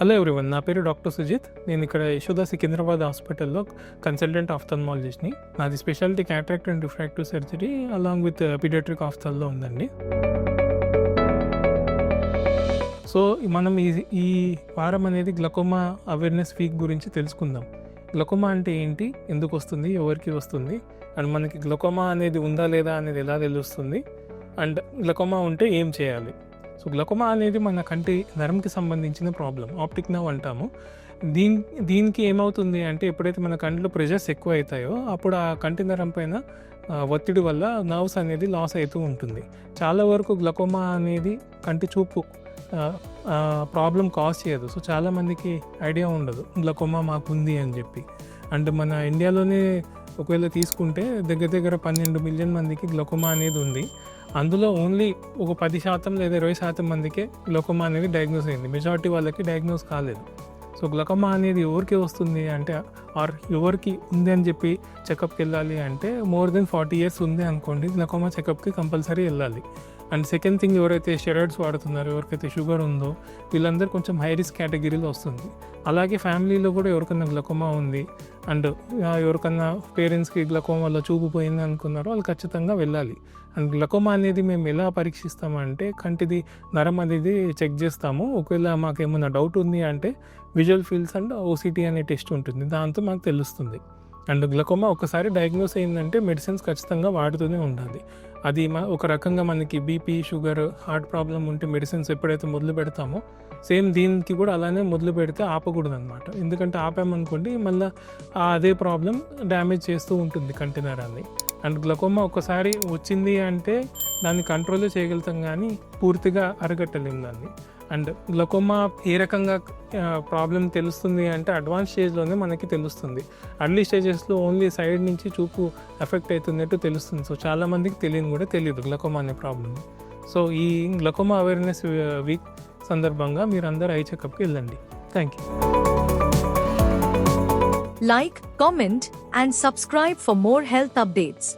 Hello everyone నా పేరు doctor Sujith నేను ఇక్కడ యశోద సికింద్రాబాద్ హాస్పిటల్లో కన్సల్టెంట్ ఆఫ్థల్మాలజిస్ట్ని నాది speciality cataract and refractive surgery along with paediatric ఆఫ్థల్లో ఉందండి. సో మనం ఈ ఈ వారం అనేది గ్లకోమా అవేర్నెస్ వీక్ గురించి తెలుసుకుందాం. గ్లకోమా అంటే ఏంటి? ఎందుకు వస్తుంది? ఎవరికి వస్తుంది? అండ్ మనకి గ్లకోమా అనేది ఉందా లేదా అనేది ఎలా తెలుస్తుంది? అండ్ గ్లకోమా ఉంటే ఏం చేయాలి? సో గ్లకోమా అనేది మన కంటి నరంకి సంబంధించిన ప్రాబ్లం ఆప్టిక్ నవ్ అంటాము. దీని దీనికి ఏమవుతుంది అంటే ఎప్పుడైతే మన కంటిలో ప్రెషర్స్ ఎక్కువ అవుతాయో అప్పుడు ఆ కంటి నరం పైన ఒత్తిడి వల్ల నర్వ్స్ అనేది లాస్ అవుతూ ఉంటుంది. చాలా వరకు గ్లకోమా అనేది కంటి చూపు ప్రాబ్లం కాజ్ చేయదు. సో చాలామందికి ఐడియా ఉండదు గ్లకోమా మాకు ఉంది అని చెప్పి. అండ్ మన ఇండియాలోనే ఒకవేళ తీసుకుంటే దగ్గర దగ్గర పన్నెండు మిలియన్ మందికి గ్లోకోమా అనేది ఉంది. అందులో ఓన్లీ ఒక పది శాతం లేదా ఇరవై శాతం మందికే గ్లకోమా అనేది డయాగ్నోస్ అయింది. మెజారిటీ వాళ్ళకి డయాగ్నోస్ కాలేదు. సో గ్లకోమా అనేది ఎవరికి వస్తుంది అంటే ఆర్ ఎవరికి ఉంది అని చెప్పి చెకప్కి వెళ్ళాలి అంటే మోర్ దెన్ ఫార్టీ ఇయర్స్ ఉంది అనుకోండి గ్లకోమా చెకప్కి కంపల్సరీ వెళ్ళాలి. అండ్ సెకండ్ థింగ్ ఎవరైతే స్టెరాయిడ్స్ వాడుతున్నారో ఎవరికైతే షుగర్ ఉందో వీళ్ళందరూ కొంచెం హై రిస్క్ కేటగిరీలో వస్తుంది. అలాగే ఫ్యామిలీలో కూడా ఎవరికన్నా గ్లకోమా ఉంది అండ్ ఎవరికన్నా పేరెంట్స్కి గ్లకోమాలో చూపు పోయింది అనుకున్నారో వాళ్ళు ఖచ్చితంగా వెళ్ళాలి. అండ్ గ్లకోమా అనేది మేము ఎలా పరీక్షిస్తామంటే కంటిది నరం అనేది చెక్ చేస్తాము. ఒకవేళ మాకు ఏమైనా డౌట్ ఉంది అంటే విజువల్ ఫీల్స్ అండ్ ఓసిటీ అనే టెస్ట్ ఉంటుంది. దాంతో మాకు తెలుస్తుంది. అండ్ గ్లకోమా ఒకసారి డయాగ్నోస్ అయిందంటే మెడిసిన్స్ ఖచ్చితంగా వాడుతూనే ఉండాలి. అది మా ఒక రకంగా మనకి బీపీ షుగర్ హార్ట్ ప్రాబ్లం ఉంటే మెడిసిన్స్ ఎప్పుడైతే మొదలు పెడతామో సేమ్ దీనికి కూడా అలానే మొదలు పెడితే ఆపకూడదు అనమాట ఎందుకంటే ఆపామనుకోండి మళ్ళీ అదే ప్రాబ్లం డ్యామేజ్ చేస్తూ ఉంటుంది కంటి నరాన్ని అండ్ గ్లకోమా ఒకసారి వచ్చింది అంటే దాన్ని కంట్రోల్ చేయగలుగుతాం కానీ పూర్తిగా అరగట్టలేము దాన్ని. అండ్ గ్లకోమా ఏ రకంగా ప్రాబ్లం తెలుస్తుంది అంటే అడ్వాన్స్ స్టేజ్లోనే మనకి తెలుస్తుంది. అర్లీ స్టేజెస్లో ఓన్లీ సైడ్ నుంచి చూపు ఎఫెక్ట్ అవుతున్నట్టు తెలుస్తుంది. సో చాలామందికి తెలియని కూడా తెలియదు గ్లకోమా అనే ప్రాబ్లం సో ఈ గ్లకోమా అవేర్నెస్ వీక్ సందర్భంగా మీరు అందరు ఐ చెకప్కి వెళ్ళండి. Thank you like comment and subscribe for more health updates